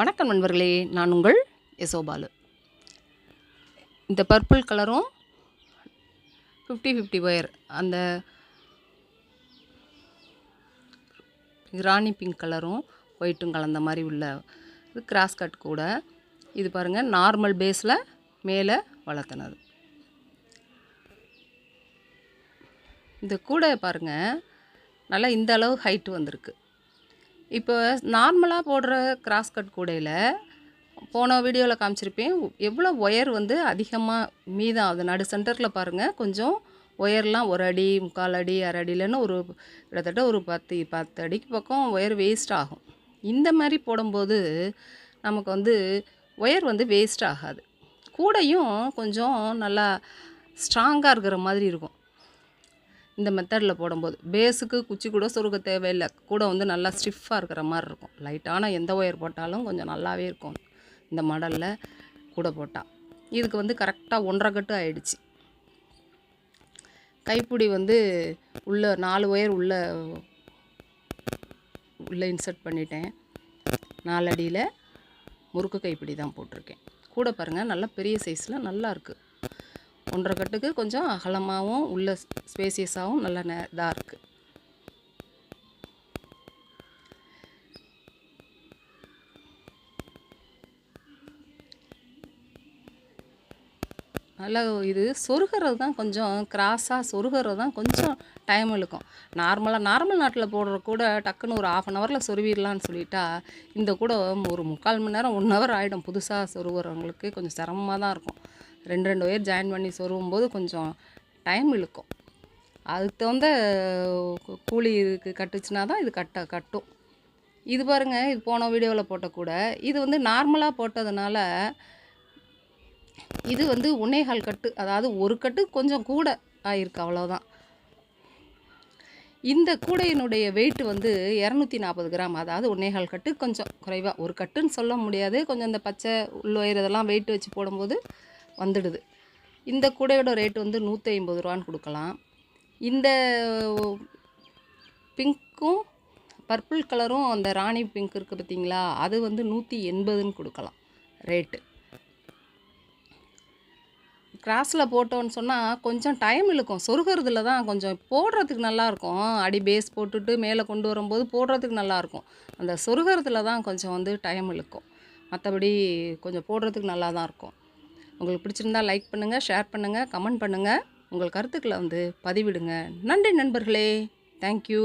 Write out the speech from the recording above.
வணக்கம் நண்பர்களே நான் உங்கள் யசோபாலு இந்த பர்பிள் கலரும் ஃபிஃப்டி ஃபிஃப்டி ஒயர் அந்த ராணி பிங்க் கலரும் ஒயிட்டும் கலந்த மாதிரி உள்ள இது கிராஸ் கட் கூட. இது பாருங்கள் நார்மல் பேஸில் மேலே வளர்த்துனது. இந்த கூடை பாருங்கள் நல்லா இந்த அளவு ஹைட்டு வந்திருக்கு. இப்போ நார்மலாக போடுற கிராஸ் கட் கூடையில் போன வீடியோவில் காமிச்சிருப்பேன். எவ்வளோ ஒயர் வந்து அதிகமாக மீதம் ஆகுது? நடு சென்டரில் பாருங்கள் கொஞ்சம் ஒயர்லாம் ஒரு அடி முக்கால் அடி அரை அடியிலன்னு ஒரு கிட்டத்தட்ட ஒரு பத்து பத்து அடிக்கு பக்கம் ஒயர் வேஸ்ட் ஆகும். இந்த மாதிரி போடும்போது நமக்கு வந்து ஒயர் வந்து வேஸ்ட் ஆகாது. கூடையும் கொஞ்சம் நல்லா ஸ்ட்ராங்காக இருக்கிற மாதிரி இருக்கும். இந்த மெத்தடில் போடும்போது. பேஸுக்கு குச்சி கூட சொருக தேவையில்லை. கூட வந்து நல்லா ஸ்டிஃபாக இருக்கிற மாதிரி இருக்கும். லைட்டான எந்த ஒயர் போட்டாலும் கொஞ்சம் நல்லாவே இருக்கும். இந்த மாடலில் கூட போட்டால் இதுக்கு வந்து கரெக்டாக ஒன்றரை கட்டு ஆயிடுச்சு. கைப்பிடி வந்து உள்ள நாலு ஒயர் உள்ள உள்ளே இன்சர்ட் பண்ணிட்டேன். நாலடியில் முறுக்கு கைப்பிடி தான் போட்டிருக்கேன். கூட பாருங்கள் நல்லா பெரிய சைஸில் நல்லா இருக்குது ஒன்றரை கட்டுக்கு கொஞ்சம் அகலமாகவும் உள்ள ஸ்பேசியஸாகவும் நல்ல நே இதாக இருக்குது நல்லா இது சொருகிறது தான் கொஞ்சம் கிராஸாக சொருகிறது தான் கொஞ்சம் டைம் இழுக்கும் நார்மலாக நார்மல் நாட்டில் போடுற கூட டக்குன்னு ஒரு ஆஃப் அன் ஹவரில் சொருவிடலான்னு சொல்லிட்டா இந்த கூட ஒரு முக்கால் மணி நேரம் ஒன் ஹவர் ஆகிடும் புதுசாக சொருகிறவங்களுக்கு கொஞ்சம் சிரமமாக தான் இருக்கும். ரெண்டு ரெண்டு ஒயர் ஜாயின் பண்ணி சொருவும் போது கொஞ்சம் டைம் இழுக்கும். அதுக்கு தகுந்த கூலி இதுக்கு கட்டுச்சுன்னா தான் இது கட்ட கட்டும். இது பாருங்கள் இது போன வீடியோவில் போட்ட கூட இது வந்து நார்மலாக போட்டதுனால இது வந்து உன்னேகால் கட்டு அதாவது ஒரு கட்டு கொஞ்சம் கூட ஆயிருக்கு அவ்வளோதான் இந்த கூடையினுடைய வெயிட் வந்து இரநூத்தி நாற்பது கிராம் அதாவது ஒன்னேகால் கட்டு கொஞ்சம் குறைவாக ஒரு கட்டுன்னு சொல்ல முடியாது. கொஞ்சம் இந்த பச்சை உள்ளோயர் இதெல்லாம் வெயிட் வச்சு போடும்போது வந்துடுது. இந்த கூடையோட ரேட் வந்து நூற்றி ஐம்பது ரூபான்னு கொடுக்கலாம். இந்த பிங்க்கும் பர்பிள் கலரும் அந்த ராணி பிங்க் இருக்குது பார்த்தீங்களா? அது வந்து நூற்றி எண்பதுன்னு கொடுக்கலாம் ரேட்டு கிராஸில் போட்டோன்னு சொன்னால் கொஞ்சம் டைம் இழுக்கும். சொருகிறதுல தான் கொஞ்சம் போடுறதுக்கு நல்லாயிருக்கும் அடி பேஸ் போட்டுட்டு மேலே கொண்டு வரும்போது போடுறதுக்கு நல்லாயிருக்கும் அந்த சொருகிறதுல தான் கொஞ்சம் வந்து டைம் இழுக்கும். மற்றபடி கொஞ்சம் போடுறதுக்கு நல்லா தான் இருக்கும். உங்களுக்கு பிடிச்சிருந்தா லைக் பண்ணுங்கள் ஷேர் பண்ணுங்கள் கமெண்ட் பண்ணுங்கள் உங்கள் கருத்துக்களை வந்து பதிவிடுங்க. நன்றி நண்பர்களே. தேங்க்யூ